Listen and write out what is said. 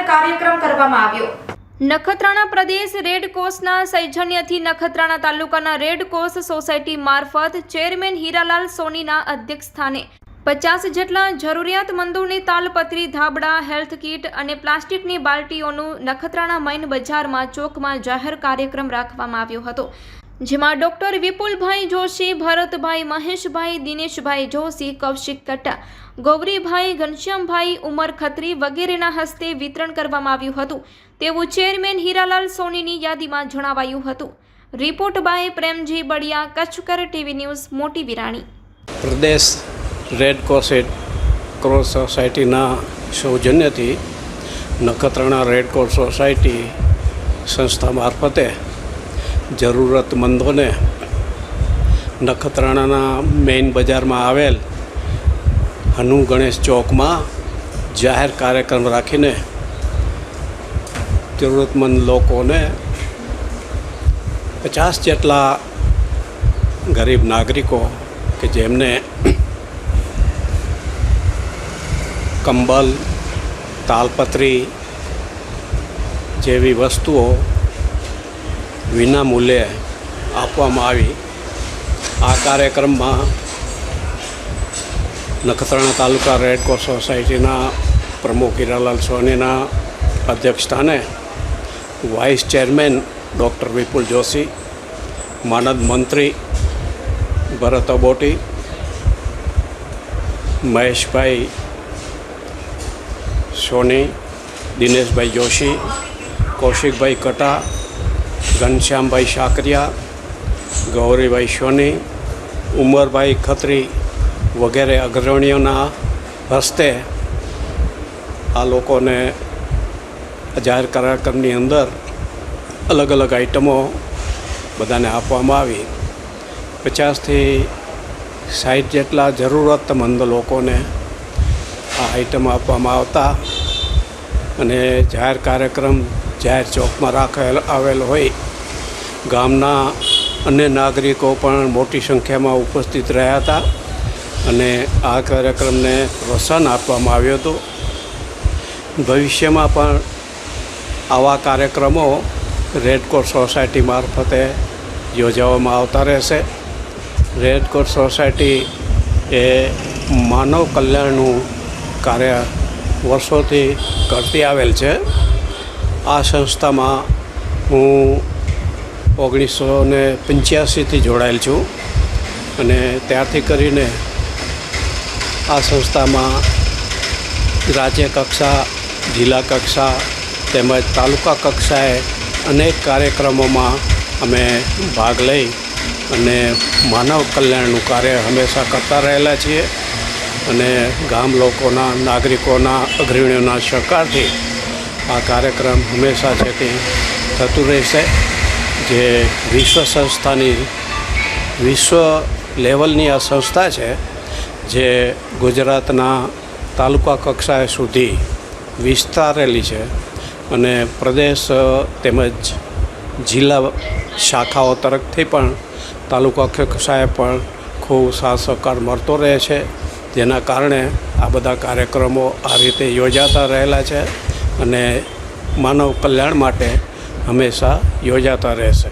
કરવામાં આવ્યો. નખત્રાણા પ્રદેશ રેડ કોસના સૈજન્યથી નખત્રાણા તાલુકાના રેડ કોસ સોસાયટી મારફત ચેરમેન હીરાલાલ સોનીના અધ્યક્ષસ્થાને પચાસ જેટલા જરૂરિયાતમંદોને તાલપત્રી ધાબડા હેલ્થ કીટ અને પ્લાસ્ટિકની બાલટીઓનું નખત્રાણા મૈન બજારમાં ચોકમાં જાહેર કાર્યક્રમ રાખવામાં આવ્યો હતો. જેમાં ડોક્ટર વિપુલભાઈ જોશી, ભરતભાઈ મહેશભાઈ, દિનેશભાઈ જોશી, કૌશિક કટ્ટા ગૌરીભાઈ ઘનશ્યામભાઈ, ઉમર ખત્રી વગેરેના હસ્તે વિતરણ કરવામાં આવ્યું હતું. તેવું ચેરમેન હીરાલાલ સોનીની યાદીમાં જણાવાયું હતું. Report by Premji Baliya કચ્છકર TV news, Moti Virani. પ્રદેશ રેડ ક્રોસેટ ક્રોસ સોસાયટીના સૌજન્યથી નખત્રાણા રેડ ક્રોસ સોસાયટી સંસ્થા મારફતે જરૂરતમંદોને નખત્રાણાના મેઇન બજારમાં આવેલ હનુ ગણેશ ચોકમાં જાહેર કાર્યક્રમ રાખીને જરૂરતમંદ લોકોને પચાસ જેટલા ગરીબ નાગરિકો કે જેમને કંબલ, તાલપત્રી જેવી વસ્તુઓ વિના મૂલ્યે આપવામાં આવી. આ કાર્યક્રમમાં નખત્રાણા તાલુકા રેડક્રોસ સોસાયટીના પ્રમુખ હીરાલાલ સોનીના અધ્યક્ષસ્થાને vice chairman doctor Vipul Joshi, માનદ મંત્રી ભરત અબોટી, મહેશભાઈ સોની, દિનેશભાઈ જોશી, કૌશિકભાઈ કટા ઘનશ્યામભાઈ શાકરિયા, ગૌરીભાઈ સોની, ઉમરભાઈ ખત્રી વગેરે અગ્રણીઓના હસ્તે આ લોકોને જાહેર કાર્યક્રમની અંદર અલગ અલગ આઈટમો બધાને આપવામાં આવી. પચાસથી સાઠ જેટલા જરૂરતમંદ લોકોને આ આઈટમ આપવામાં આવતા અને જાહેર કાર્યક્રમ જાહેર ચોકમાં રાખેલ આવેલ હોય ગામના અન્ય નાગરિકો પણ મોટી સંખ્યામાં ઉપસ્થિત રહ્યા હતા અને આ કાર્યક્રમને પ્રોત્સાહન આપવામાં આવ્યું હતું. ભવિષ્યમાં પણ આવા કાર્યક્રમો રેડકોટ સોસાયટી મારફતે યોજવામાં આવતા રહેશે. રેડકોટ સોસાયટી એ માનવ કલ્યાણનું કાર્ય વર્ષોથી કરતી આવેલ છે. આ સંસ્થામાં હું ઓગણીસો ને પંચ્યાસીથી જોડાયેલ છું અને ત્યારથી કરીને આ સંસ્થામાં રાજ્ય કક્ષા, જિલ્લા કક્ષા તેમજ તાલુકા કક્ષાએ અનેક કાર્યક્રમોમાં અમે ભાગ લઈ અને માનવ કલ્યાણનું કાર્ય હંમેશા કરતા રહેલા છીએ અને ગામ લોકોના, નાગરિકોના, અગ્રણીઓના સહકારથી આ કાર્યક્રમ હંમેશા છે તે થતું રહેશે. જે વિશ્વ સંસ્થાની વિશ્વ લેવલની આ સંસ્થા છે, જે ગુજરાતના તાલુકા કક્ષાએ સુધી વિસ્તારેલી છે અને પ્રદેશ તેમજ જિલ્લા શાખાઓ તરફથી પણ તાલુકા કક્ષાએ પણ ખૂબ સાથ સહકાર મળતો રહે છે. જેના કારણે આ બધા કાર્યક્રમો આ રીતે યોજાતા રહેલા છે અને માનવ કલ્યાણ માટે હંમેશા યોજાતા રહેશે